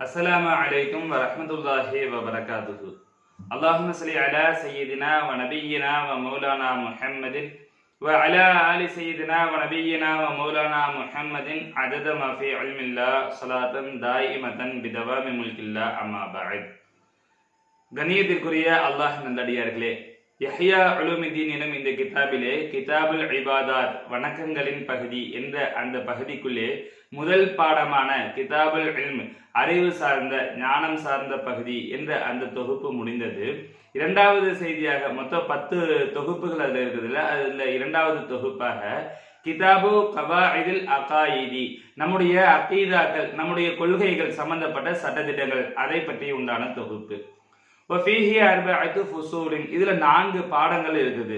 السلام عليكم ورحمة الله وبركاته اللهم صل على سيدنا ونبينا ومولانا محمد وعلى آل سيدنا ونبينا ومولانا محمد عدد ما في علم الله صلاة دائمة بدوام ملك الله أما بعد கண்ணியத்திற்குரிய அல்லாஹ் நல்லடியார்களே யஹ்யா உலுமிதீனிடம் எனும் இந்த கிதாபிலே கிதாபுல் இபாதாத் வணக்கங்களின் பகுதி என்ற அந்த பகுதிக்குள்ளே முதல் பாடமான கிதாபுல் இல்ம் அறிவு சார்ந்த ஞானம் சார்ந்த பகுதி என்ற அந்த தொகுப்பு முடிந்தது. இரண்டாவது செய்தியாக மொத்தம் பத்து தொகுப்புகள் அதில் இருக்குதுல்ல அதில் இரண்டாவது தொகுப்பாக கிதாபு கபாயிதில் அகாயிதி நம்முடைய அக்கீதாக்கள் நம்முடைய கொள்கைகள் சம்பந்தப்பட்ட சட்டத்திட்டங்கள் அதை பற்றி உண்டான தொகுப்பு. ஃபீஹி அர்பஅத்து ஃபுசூலின் இதுல நான்கு பாடங்கள் இருக்குது.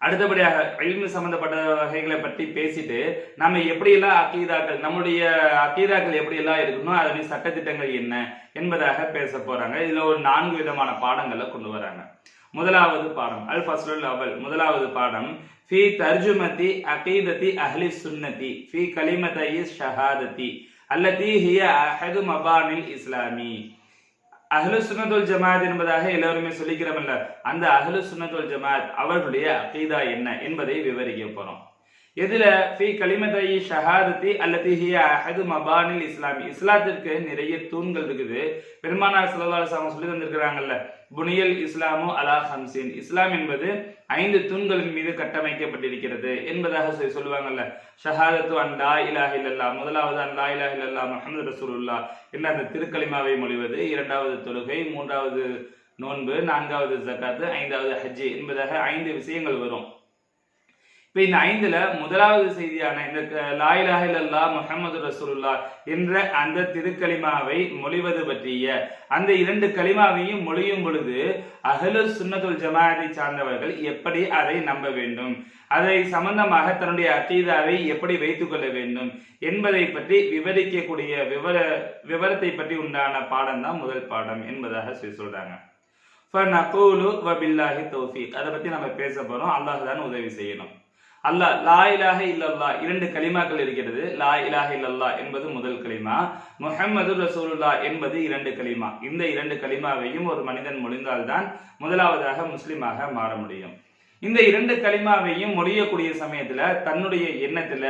அடுத்தபடியாக இல்மு சம்பந்தப்பட்ட வகைகளை பற்றி பேசிட்டு நம்ம எப்படியெல்லாம் அக்கீதாக்கள் நம்முடைய அக்கீதாக்கள் எப்படியெல்லாம் இருக்கணும் அதனுடைய சட்டத்திட்டங்கள் என்ன என்பதாக பேச போறாங்க. இதுல ஒரு நான்கு விதமான பாடங்களை கொண்டு வராங்க. முதலாவது பாடம் அல் ஃபஸ்லுல் அவல் முதலாவது பாடம் ஃபி தர்ஜுமதி அகீதத்தி அஹ்லி சுன்னதி ஃபி கலிமதை ஷஹாததி அல்லதி ஹிய அஹது மபானில் இஸ்லாமி. அகலு சுனதுல் ஜமாத் என்பதாக எல்லோருமே சொல்லிக்கிறோம்ல அந்த அகலு சுனதுல் ஜமாத் அவர்களுடைய அகீதா என்ன என்பதை விவரிக்க போறோம். எதுல ஃபி கலிமதை ஷஹாதத்தி அல்லது ஹிய அஹது மபானில் இஸ்லாமி. இஸ்லாத்திற்கு நிறைய தூண்கள் இருக்குது. பெருமானார் சல்லல்லாஹு அலைஹி சொல்லி தந்திருக்கிறாங்கல்ல புனியல் இஸ்லாமு அலா ஹம்சின் இஸ்லாம் என்பது ஐந்து தூண்களின் மீது கட்டமைக்கப்பட்டிருக்கிறது என்பதாக சொல்லி சொல்லுவாங்கல்ல ஷஹாதத்து அன் லா இல்லல்லா முதலாவது அன் லா இலாஹ இல்லல்லா முகமது ரசூலுல்லா என்ற அந்த திருக்கலிமாவை மொழிவது. இரண்டாவது தொழுகை மூன்றாவது நோன்பு நான்காவது ஜக்காத்து ஐந்தாவது ஹஜ்ஜி என்பதாக ஐந்து விஷயங்கள் வரும். இப்போ இந்த ஐந்துல முதலாவது செய்தியான இந்த லாயிலாக இல்லல்லா முகமது ரசூலுல்லா என்ற அந்த திருக்கலிமாவை மொழிவது பற்றிய அந்த இரண்டு கலிமாவையும் மொழியும் பொழுது அகலு சுன்னதுல் ஜமாத்தை சார்ந்தவர்கள் எப்படி அதை நம்ப வேண்டும்? அதை சம்பந்தமாக தன்னுடைய அத்தீதாவை எப்படி வைத்துக் கொள்ள வேண்டும்? என்பதை பற்றி விவரிக்கக்கூடிய விவர விவரத்தை பற்றி உண்டான பாடம் தான் முதல் பாடம் என்பதாக சொல்லி சொல்றாங்க. ஃபநகூலு வபில்லாஹி தௌஃபீக். அதை பற்றி நம்ம பேச போகிறோம் அல்லாஹ் தான் உதவி செய்யணும். அல்லாஹ் லா இலாக இல்லல்லா இரண்டு கலிமாக்கள் இருக்கிறது. லா இலாக இல்லல்லா என்பது முதல் கலிமா. முஹம்மது ரசூலுல்லா என்பது இரண்டு கலிமா. இந்த இரண்டு கலிமாவையும் ஒரு மனிதன் மொழிந்தால்தான் முதலாவதாக முஸ்லிமாக மாற முடியும். இந்த இரண்டு கலிமாவையும் மொழியக்கூடிய சமயத்துல தன்னுடைய எண்ணத்துல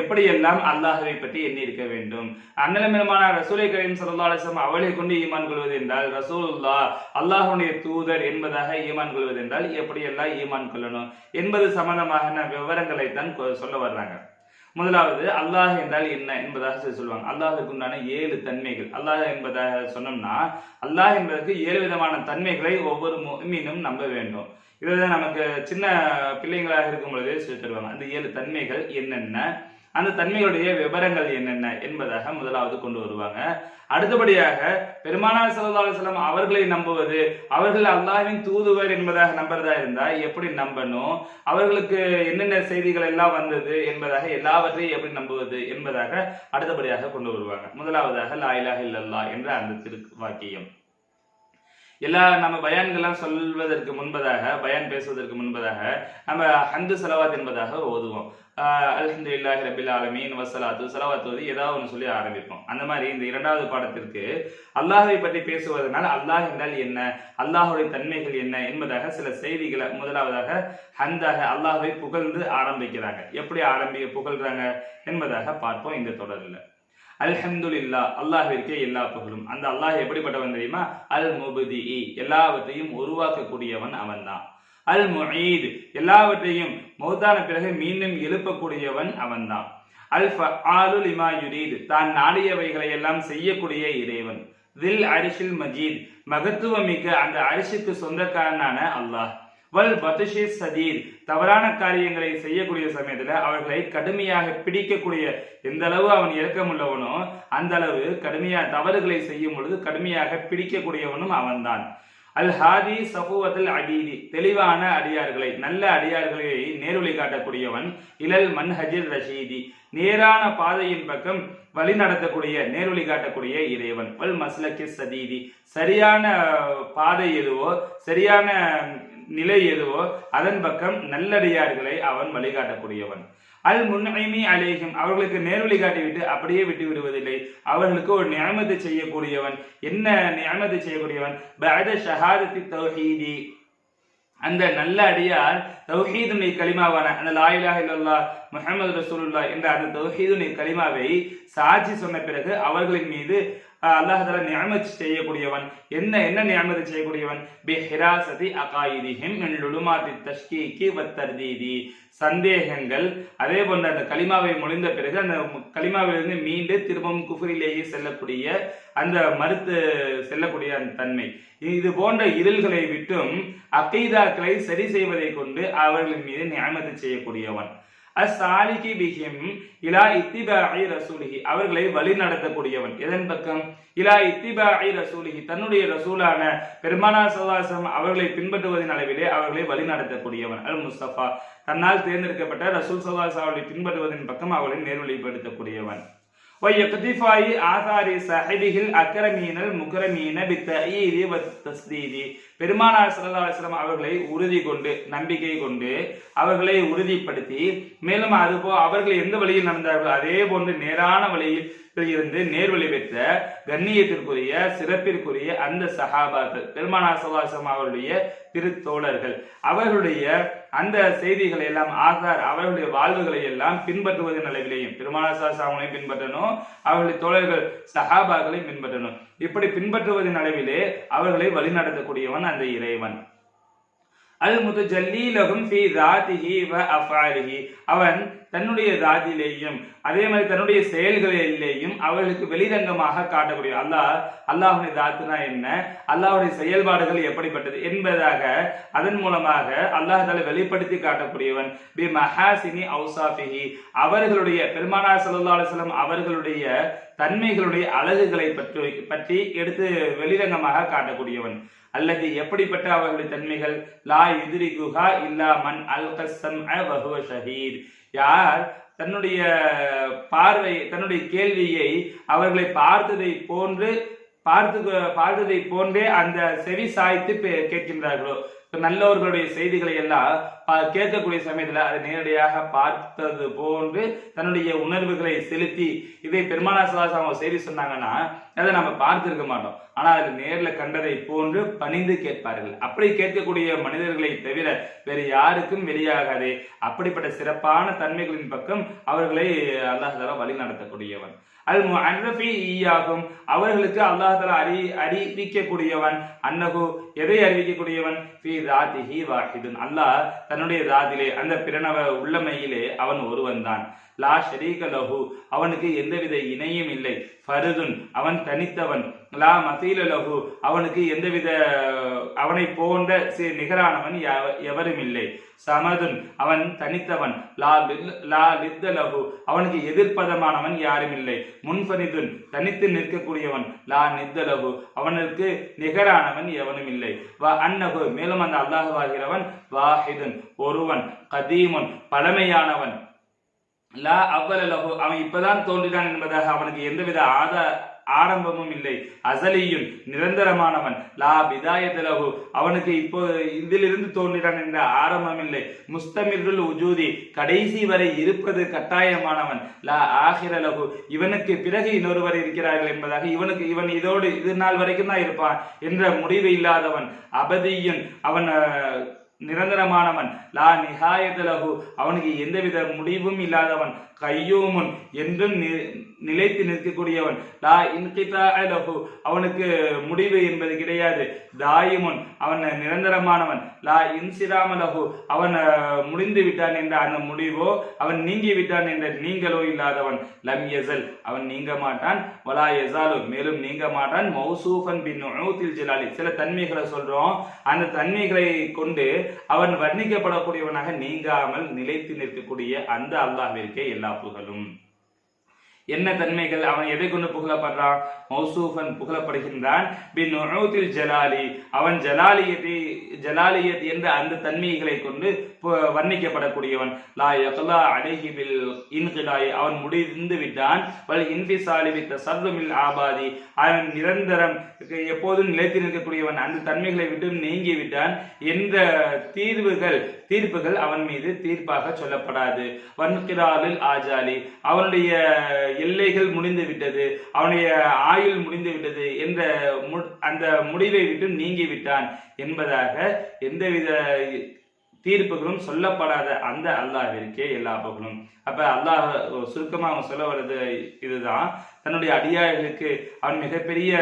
எப்படியெல்லாம் அல்லாஹவை பற்றி எண்ணி இருக்க வேண்டும்? அன்னலமிதமான ரசூலை கரீம் சல்லாசம் அவளை கொண்டு ஈமான் கொள்வது என்றால் ரசூலுல்லா அல்லாஹுடைய தூதர் என்பதாக ஈமான் கொள்வது என்றால் எப்படியெல்லாம் ஈமான் கொள்ளணும் என்பது சம்பந்தமான விவரங்களை தான் சொல்ல வர்றாங்க. முதலாவது அல்லாஹ் என்றால் என்ன என்பதாக சொல்லுவாங்க. அல்லாஹுக்கு உண்டான ஏழு தன்மைகள். அல்லாஹ் என்பதாக சொன்னோம்னா அல்லாஹ் என்பதற்கு ஏழு விதமான தன்மைகளை ஒவ்வொரு மீனும் நம்ப வேண்டும். இதில் நமக்கு சின்ன பிள்ளைங்களாக இருக்கும் பொழுதே சொல்லி தருவாங்க. அந்த ஏழு தன்மைகள் என்னென்ன? அந்த தன்மைகளுடைய விவரங்கள் என்னென்ன என்பதாக முதலாவது கொண்டு வருவாங்க. அடுத்தபடியாக பெருமானார் சல்லா அலுவலம் அவர்களை நம்புவது அவர்கள் அல்லாஹின் தூதுவர் என்பதாக நம்புறதா இருந்தா எப்படி நம்பணும்? அவர்களுக்கு என்னென்ன செய்திகள் எல்லாம் வந்தது என்பதாக எல்லாவற்றையும் எப்படி நம்புவது என்பதாக அடுத்தபடியாக கொண்டு வருவாங்க. முதலாவதாக லாயிலாக இல்லல்லா என்ற அந்த திரு வாக்கியம். எல்லா நம்ம பயான்கள்லாம் சொல்வதற்கு முன்பதாக பயான் பேசுவதற்கு முன்பதாக நம்ம ஹந்து செலவாத் என்பதாக ஓதுவோம். அலஹந்து இல்லாஹி ரபில் ஆலமீன் வசலாத்து செலவாத்து ஓதி ஏதாவது ஒன்று சொல்லி ஆரம்பிப்போம். அந்த மாதிரி இந்த இரண்டாவது பாடத்திற்கு அல்லாஹை பற்றி பேசுவதனால் அல்லாஹ் என்றால் என்ன அல்லாஹுடைய தன்மைகள் என்ன என்பதாக சில செய்திகளை முதலாவதாக ஹந்தாக அல்லாஹை புகழ்ந்து ஆரம்பிக்கிறாங்க. எப்படி ஆரம்பி புகழ்றாங்க என்பதாக பார்ப்போம் இந்த தொடரில். அல்ஹம்துலில்லா அல்லாஹிற்கே எல்லா புகழும். அந்த அல்லாஹ் எப்படிப்பட்டவன் தெரியுமா? அல் முபதி எல்லாவற்றையும் உருவாக்கக்கூடியவன் அவன்தான். அல் முயீத் எல்லாவற்றையும் மௌத்தான பிறகு மீண்டும் எழுப்பக்கூடியவன் அவன்தான். அல் ஆலு இமா யுரீத் தான் நாடியவைகளை எல்லாம் செய்யக்கூடிய இறைவன். தில் அரிஷில் மஜீத் மகத்துவமிக்க அந்த அரிசிக்கு சொந்தக்காரனான அல்லாஹ். வல் பதுஷி சதீர். தவறான காரியங்களை செய்யக்கூடிய சமயத்துல அவர்களை கடுமையாக பிடிக்கக்கூடிய எந்த அளவு அவன் இறக்கமுள்ளவனோ அந்த அளவு கடுமையா தவறுகளை செய்யும் பொழுது கடுமையாக பிடிக்கக்கூடியவனும் அவன்தான். அல் ஹாதி சபுவத்தில் அடீதி. தெளிவான அடியார்களை நல்ல அடியார்களை நேர்வழி காட்டக்கூடியவன் இலல் மன்ஹஜில் ரஷீதி. நேரான பாதையின் பக்கம் வழி நடத்தக்கூடிய நேர்வழி காட்டக்கூடிய இறைவன். வல் மஸ்லக்கி சதீதி சரியான பாதை எதுவோ சரியான நிலை எதுவோ அதன் பக்கம் நல்லடியார்களை அவன் வழிகாட்டக்கூடியவன். அல் முன்னைமி அலேஹிம். அவர்களுக்கு நேர்வழி காட்டிவிட்டு அப்படியே விட்டு விடுவதில்லை. அவர்களுக்கு ஒரு நியமத்தை செய்யக்கூடியவன். என்ன நியமத்தை செய்யக்கூடியவன்? பஅத ஷஹாதத்தி தௌஹீதி. அந்த நல்ல அடியார் தௌஹீதுனை கலிமாவான. அந்த லாயிலாக இல்லல்லா முகமது ரசூலுல்லா என்ற அந்த தௌஹீதுனை கலிமாவை சாட்சி சொன்ன பிறகு அவர்களின் மீது அல்லாஹால தஆலா நியமத் செய்யக்கூடியவன் என்ன என்ன நியமத் செய்யக்கூடியவன்? பி ஹிராசதி அகாயிதிஹிம் மின் லுலுமாத்தி வத்தர்தீதி சந்தேகங்கள். அதே போன்ற அந்த கலிமாவை முடிந்த பிறகு அந்த கலிமாவிலிருந்து மீண்டு திரும்பவும் குஃபரிலேயே செல்லக்கூடிய அந்த மறுத்து செல்லக்கூடிய அந்த தன்மை. இது போன்ற இருள்களை விட்டும் அகைதாக்களை சரி செய்வதை கொண்டு அவர்களின் மீது நியமத்து செய்யக்கூடியவன். அஸ்ஸாலிகி பிஹிம் இலா இத்திபாஇ ரசூலிஹி. அவர்களை வழி நடத்தக்கூடியவன். எதன் பக்கம்? இலா இத்திபாஇ ரசூலிஹி. தன்னுடைய ரசூலான பெருமானா சவாசம் அவர்களை பின்பற்றுவதன் அளவிலே அவர்களை வழி நடத்தக்கூடியவன். அல் முஸ்தபா தன்னால் தேர்ந்தெடுக்கப்பட்ட ரசூல் சவாஸ் அவர்களை பின்பற்றுவதன் பக்கம் அவர்களை நேர்வழிப்படுத்தக்கூடியவன். ويقتفاء آثار صاحبه الأكرمين المكرمين بالتأييد والتسديد பெருமானார் ஸல்லல்லாஹு அலைஹி வஸல்லம் அவர்களை உறுதி கொண்டு நம்பிக்கை கொண்டு அவர்களை உறுதிப்படுத்தி மேலும் அதுபோ அவர்கள் எந்த வழியில் நடந்தார்களோ அதே போன்று நேரான வழியில் இருந்து நேர்வழி பெற்ற கண்ணியத்திற்குரிய சிறப்பிற்குரிய அந்த சகாபாக்கள் பெருமானார் ஸல்லல்லாஹு அவருடைய திருத்தோழர்கள். அவர்களுடைய அந்த செய்திகளை எல்லாம் ஆகார் அவர்களுடைய வாழ்வுகளை எல்லாம் பின்பற்றுவதன் அளவிலேயும் பெருமானார் ஸல்லல்லாஹு பின்பற்றணும் அவர்களுடைய தோழர்கள் சஹாபாக்களையும் பின்பற்றணும். இப்படி பின்பற்றுவதன் அளவிலே அவர்களை வழிநடத்தக்கூடியவன் அந்த இறைவன். அல் முதஜல்லீலகும் ஃபி தாதிஹி வ அஃபாலிஹி. அவன் தன்னுடைய தாதிலேயும் அதே மாதிரி தன்னுடைய செயல்களிலேயும் அவர்களுக்கு வெளிரங்கமாக காட்டக்கூடிய அல்லாஹ் அல்லாஹுடைய தாத்துனா என்ன? அல்லாஹுடைய செயல்பாடுகள் எப்படிப்பட்டது என்பதாக அதன் மூலமாக அல்லாஹ் தலை வெளிப்படுத்தி காட்டக்கூடியவன். பி மஹாசினி அவுசாஃபிஹி. அவர்களுடைய பெருமானா சல்லா அலுவலம் அவர்களுடைய தன்மைகளுடைய அழகுகளை பற்றி பற்றி எடுத்து வெளிரங்கமாக காட்டக்கூடியவன். அல்லது எப்படிப்பட்ட அவர்களுடைய தன்மைகள்? லா எதிரி குஹா இல்லா மன் அல் கசம் வஹுவ ஷஹீத். யார் தன்னுடைய பார்வை தன்னுடைய கேள்வியை அவர்களை பார்த்ததை போன்று பார்த்து பார்த்ததை போன்றே அந்த செவி சாய்த்து பே- கேட்கின்றார்களோ? நல்லவர்களுடைய செய்திகளை எல்லாம் கேட்கக்கூடிய சமயத்தில் அதை நேரடியாக பார்த்தது போன்று தன்னுடைய உணர்வுகளை செலுத்தி இதை பெருமானா சுவாசம் அவங்க செய்தி சொன்னாங்கன்னா அதை நம்ம பார்த்திருக்க மாட்டோம். ஆனால் அது நேரில் கண்டதை போன்று பணிந்து கேட்பார்கள். அப்படி கேட்கக்கூடிய மனிதர்களை தவிர வேறு யாருக்கும் வெளியாகாதே. அப்படிப்பட்ட சிறப்பான தன்மைகளின் பக்கம் அவர்களை அல்லாஹால வழி நடத்தக்கூடியவன் அல் முஅர்ரஃபி ஈயாகும். அவர்களுக்கு அல்லாஹ் அறி அறிவிக்கக்கூடியவன் அன்னகு எதை அறிவிக்கக்கூடியவன்? ஃபி ராதிஹி வாஹிதுன். அல்லாஹ் தன்னுடைய ராதிலே அந்த பிரணவ உள்ளமையிலே அவன் ஒருவன் தான் லா ஷரீக லஹு. அவனுக்கு எந்தவித இணையும் இல்லை. ஃபருதுன் அவன் தனித்தவன். லா மசீல லஹு. அவனுக்கு எந்தவித அவனை போன்ற சி- நிகரானவன் எவரும் இல்லை சமதுன் அவன் தனித்தவன். லா லா லித்த லஹு. அவனுக்கு எதிர்ப்பதமானவன் யாரும் இல்லை முன்பனிதுன் தனித்து நிற்கக்கூடியவன். லா நித்த லஹு. அவனுக்கு நிகரானவன் எவனும் இல்லை வ அன்னகு மேலும் அந்த அல்லாஹுவாகிறவன். வாஹிதுன் ஒருவன். கதீமுன் பழமையானவன். லா அவ்வல லஹு. அவன் இப்பதான் தோன்றினான் என்பதாக அவனுக்கு எந்தவித ஆத ஆரம்பமும் இல்லை. அசலியும் நிரந்தரமானவன். லா பிதாயத் லகு அவனுக்கு இப்போ இதிலிருந்து தோன்றினான் என்ற ஆரம்பம் இல்லை. முஸ்தமிருல் உஜூதி கடைசி வரை இருப்பது கட்டாயமானவன். லா ஆகிர லஹு. இவனுக்கு பிறகு இன்னொருவர் இருக்கிறார்கள் என்பதாக இவனுக்கு இவன் இதோடு இது நாள் வரைக்கும் தான் இருப்பான் என்ற முடிவு இல்லாதவன். அபதியும் அவன் நிரந்தரமானவன். லா நிகாயதலகு அவனுக்கு எந்தவித முடிவும் இல்லாதவன். கையூமுன். என்றும் நி- நிலைத்து நிற்கக்கூடியவன். லா இன்கிதா லஹு. அவனுக்கு முடிவு என்பது கிடையாது. தாயிமுன் அவன் நிரந்தரமானவன். லா இன்சிராம லஹு. அவன் முடிந்து விட்டான் என்ற அந்த முடிவோ அவன் நீங்கி விட்டான் என்ற நீங்களோ இல்லாதவன். லம் எசல் அவன் நீங்க மாட்டான். வலா எசாலு மேலும் நீங்க மாட்டான். மௌசூஃபன் பின் உனூத்தில் ஜலாலி. சில தன்மைகளை சொல்றோம். அந்த தன்மைகளை கொண்டு அவன் வர்ணிக்கப்படக்கூடியவனாக நீங்காமல் நிலைத்து நிற்கக்கூடிய அந்த அல்லாஹிற்கே எல்லா புகழும். என்ன தன்மைகள்? அவன் எதை கொண்டு புகழப்படுறான்? மௌசூஃபன் புகழப்படுகின்றான். பின் உனூத்தில் ஜலாலி. அவன் ஜலாலியத்தை ஜலாலியத் என்ற அந்த தன்மைகளை கொண்டு வர்ணிக்கப்படக்கூடியவன். லா யகலா அலைஹி பில் இன்கிலாய் அவன் முடிந்து விட்டான். பல் இன்பிசாலி வித் சர்வமில் ஆபாதி. அவன் நிரந்தரம் எப்போதும் நிலைத்து நிற்கக்கூடியவன். அந்த தன்மைகளை விட்டு நீங்கி விட்டான். எந்த தீர்வுகள் தீர்ப்புகள் அவன் மீது தீர்ப்பாக சொல்லப்படாது. வன்கிராலில் ஆஜாலி. அவனுடைய எல்லைகள் முடிந்து விட்டது அவனுடைய ஆயுள் முடிந்து விட்டது என்ற மு- அந்த முடிவை விட்டு நீங்கி விட்டான் என்பதாக எந்தவித தீர்ப்புகளும் சொல்லப்படாத அந்த அல்லாஹிற்கே எல்லா பகலும் அப்ப அல்லாஹ் சுருக்கமாக அவங்க சொல்ல வர்றது இதுதான். தன்னுடைய அடியார்களுக்கு அவன் மிகப்பெரிய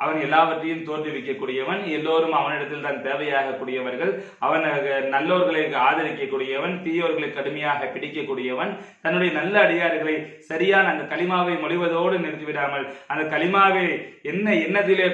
அவன் எல்லாவற்றையும் தோற்றுவிக்கக்கூடியவன் எல்லோரும் அவனிடத்தில் தான் தேவையாகக்கூடியவர்கள் அவன் நல்லோர்களை ஆதரிக்கக்கூடியவன் தீயோர்களை கடுமையாக பிடிக்கக்கூடியவன் தன்னுடைய நல்ல அடியார்களை சரியான அந்த களிமாவை மொழிவதோடு நிறுத்திவிடாமல் அந்த களிமாவை என்ன எண்ணத்திலே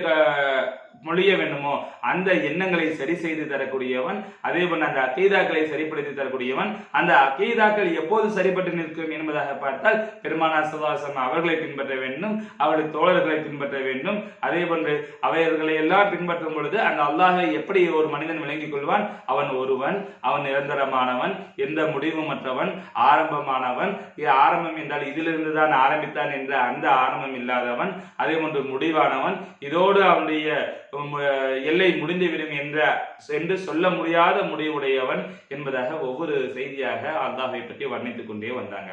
மொழிய வேண்டுமோ அந்த எண்ணங்களை சரி செய்து தரக்கூடியவன் அதே போல அந்த அக்கீதாக்களை சரிப்படுத்தி தரக்கூடியவன் அந்த அக்கீதாக்கள் எப்போது சரிப்பட்டு நிற்கும் என்பதாக பார்த்தால் பெருமானா சுவாசம் அவர்களை பின்பற்ற வேண்டும் அவருடைய தோழர்களை பின்பற்ற வேண்டும். அதே போன்று அவையர்களை எல்லாம் பின்பற்றும் பொழுது அந்த அல்லாஹை எப்படி ஒரு மனிதன் விளங்கிக் கொள்வான்? அவன் ஒருவன் அவன் நிரந்தரமானவன் எந்த முடிவும் மற்றவன் ஆரம்பமானவன் ஆரம்பம் என்றால் இதிலிருந்து தான் ஆரம்பித்தான் என்ற அந்த ஆரம்பம் இல்லாதவன் அதே போன்று முடிவானவன். இதோடு அவனுடைய எல்லை முடிந்துவிடும் என்ற என்று சொல்ல முடியாத முடிவுடையவன் என்பதாக ஒவ்வொரு செய்தியாக அல்லாஹை பற்றி வர்ணித்துக் கொண்டே வந்தாங்க.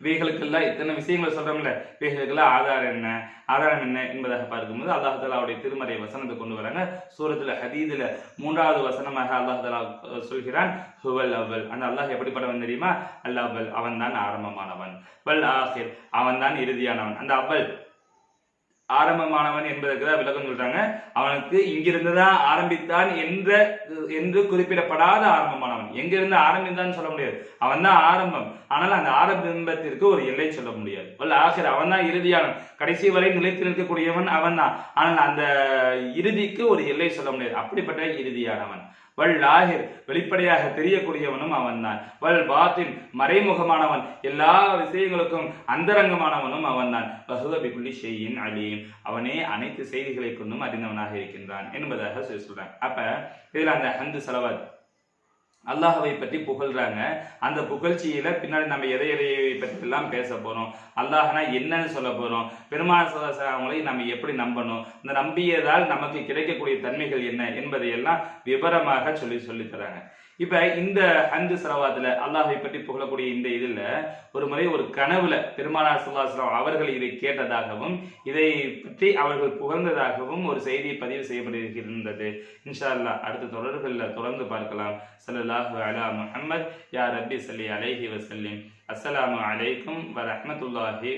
இவைகளுக்கெல்லாம் இத்தனை விஷயங்கள் சொல்றோம்ல இவைகளுக்கெல்லாம் ஆதாரம் என்ன ஆதாரம் என்ன என்பதாக பார்க்கும்போது அல்லாஹ் அவருடைய திருமறை வசனத்தை கொண்டு வராங்க. சூரத்துல ஹதீதுல மூன்றாவது வசனமாக அல்லாஹ் சொல்கிறான் ஹுவல் அவ்வல். அந்த அல்லாஹ் எப்படிப்பட்டவன் தெரியுமா? அல்லாஹ் அவன் தான் ஆரம்பமானவன். வல் ஆசிர் அவன் தான் இறுதியானவன். அந்த அவ்வல் ஆரம்பமானவன் என்பதற்கு தான் விளக்கம் சொல்றாங்க. அவனுக்கு இங்கிருந்து தான் ஆரம்பித்தான் என்ற என்று குறிப்பிடப்படாத ஆரம்பமானவன். எங்கிருந்து ஆரம்பித்தான் சொல்ல முடியாது. அவன் தான் ஆரம்பம். ஆனால் அந்த ஆரம்பத்திற்கு ஒரு எல்லை சொல்ல முடியாது. வல்ல ஆசிரியர் அவன் தான் இறுதியானவன். கடைசி வரை நிலைத்து நிற்கக்கூடியவன் அவன் தான் ஆனால் அந்த இறுதிக்கு ஒரு எல்லை சொல்ல முடியாது. அப்படிப்பட்ட இறுதியானவன். வல் லாகிர் வெளிப்படையாக தெரியக்கூடியவனும் அவன் தான் வல் பாத்தின் மறைமுகமானவன். எல்லா விஷயங்களுக்கும் அந்தரங்கமானவனும் அவன் தான் பிகுலி ஷெய்யின் அலீம். அவனே அனைத்து செய்திகளை கொண்டும் அறிந்தவனாக இருக்கின்றான் என்பதாக சொல்லி சொல்றாங்க. அப்ப இதுல அந்த ஹந்து செலவாது அல்லாஹவை பற்றி புகழ்றாங்க. அந்த புகழ்ச்சியில பின்னாடி நம்ம எதை எதையை பற்றி எல்லாம் பேச போறோம். அல்லாஹனா என்னன்னு சொல்ல போறோம். பெருமான அவங்களை நம்ம எப்படி நம்பணும்? இந்த நம்பியதால் நமக்கு கிடைக்கக்கூடிய தன்மைகள் என்ன என்பதையெல்லாம் விவரமாக சொல்லி சொல்லி தராங்க. இப்ப இந்த ஹந்து சரவாத்துல அல்லாஹை பற்றி புகழக்கூடிய இந்த இதுல ஒரு முறை ஒரு கனவுல பெருமானார் சுல்லாஸ்லாம் அவர்கள் இதை கேட்டதாகவும் இதை பற்றி அவர்கள் புகழ்ந்ததாகவும் ஒரு செய்தி பதிவு செய்யப்பட்டிருக்கின்றது. இன்ஷா அல்லாஹ் அடுத்த தொடர்களில் தொடர்ந்து பார்க்கலாம். சல்லாஹு அலா முஹம்மத் யா ரப்பி சல்லி அலைஹி வசல்லிம் அஸ்ஸலாமு அலைக்கும் வ ரஹ்மத்துல்லாஹி